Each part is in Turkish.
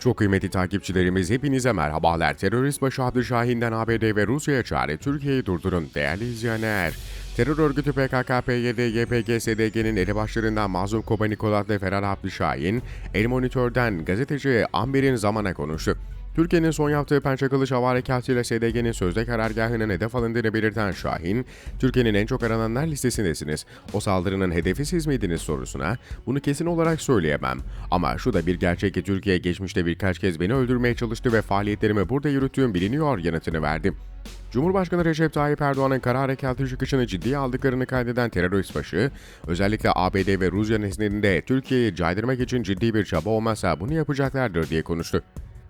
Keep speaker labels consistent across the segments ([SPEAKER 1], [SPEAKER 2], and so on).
[SPEAKER 1] Çok kıymetli takipçilerimiz hepinize merhabalar. Terörist başı Abdülşahin'den ABD ve Rusya'ya çağrı Türkiye'yi durdurun değerli izleyenler. Terör örgütü PKK, PYD, YPG, SDG'nin elebaşlarından Mazlum Kobani Kolat ve Ferhat Abdülşahin, El Monitör'den gazeteci Amber'in zamana konuştu. Türkiye'nin son yaptığı Pençe Kılıç Hava Harekatı SDG'nin sözde karargahının hedef alındığını belirten Şahin, Türkiye'nin en çok arananlar listesindesiniz. O saldırının hedefi siz miydiniz sorusuna, bunu kesin olarak söyleyemem. Ama şu da bir gerçek ki Türkiye geçmişte birkaç kez beni öldürmeye çalıştı ve faaliyetlerimi burada yürüttüğüm biliniyor yanıtını verdi. Cumhurbaşkanı Recep Tayyip Erdoğan'ın kara harekatı çıkışını ciddiye aldıklarını kaydeden terörist başı, özellikle ABD ve Rusya nezdinde Türkiye'yi caydırmak için ciddi bir çaba olmazsa bunu yapacaklardır diye konuştu.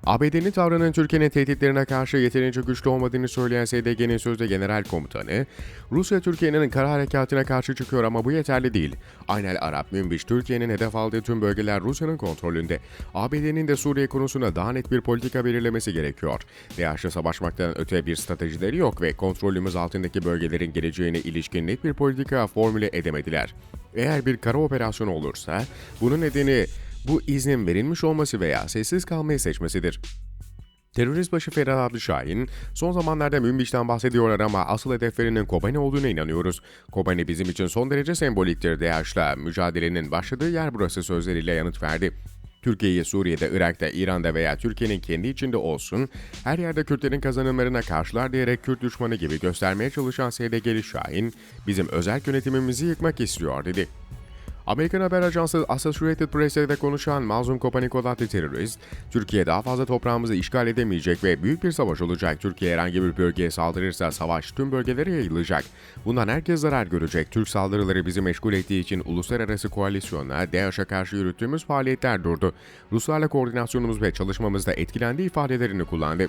[SPEAKER 1] ABD'nin tavrının Türkiye'nin tehditlerine karşı yeterince güçlü olmadığını söyleyen SDG'nin sözde genel komutanı, Rusya Türkiye'nin kara harekatına karşı çıkıyor ama bu yeterli değil. Aynel Arap Münbiş, Türkiye'nin hedef aldığı tüm bölgeler Rusya'nın kontrolünde. ABD'nin de Suriye konusunda daha net bir politika belirlemesi gerekiyor. DAEŞ'le savaşmaktan öte bir stratejileri yok ve kontrolümüz altındaki bölgelerin geleceğine ilişkin net bir politika formüle edemediler. Eğer bir kara operasyonu olursa, bunun nedeni bu iznin verilmiş olması veya sessiz kalmayı seçmesidir. Terörist başı Ferhat Abdüşahin, son zamanlarda Münbiş'ten bahsediyorlar ama asıl hedeflerinin Kobani olduğuna inanıyoruz. Kobani bizim için son derece semboliktir DAEŞ'la mücadelenin başladığı yer burası sözleriyle yanıt verdi. Türkiye'yi Suriye'de, Irak'ta, İran'da veya Türkiye'nin kendi içinde olsun, her yerde Kürtlerin kazanımlarına karşılar diyerek Kürt düşmanı gibi göstermeye çalışan SDG'li Şahin, bizim özel yönetimimizi yıkmak istiyor dedi. Amerikan haber ajansı Associated Press'e konuşan Mazlum Kopanikol adlı terörist, Türkiye daha fazla toprağımızı işgal edemeyecek ve büyük bir savaş olacak. Türkiye herhangi bir bölgeye saldırırsa savaş tüm bölgelere yayılacak. Bundan herkes zarar görecek. Türk saldırıları bizi meşgul ettiği için uluslararası koalisyonla DAEŞ'e karşı yürüttüğümüz faaliyetler durdu. Ruslarla koordinasyonumuz ve çalışmamızda etkilendiği ifadelerini kullandı.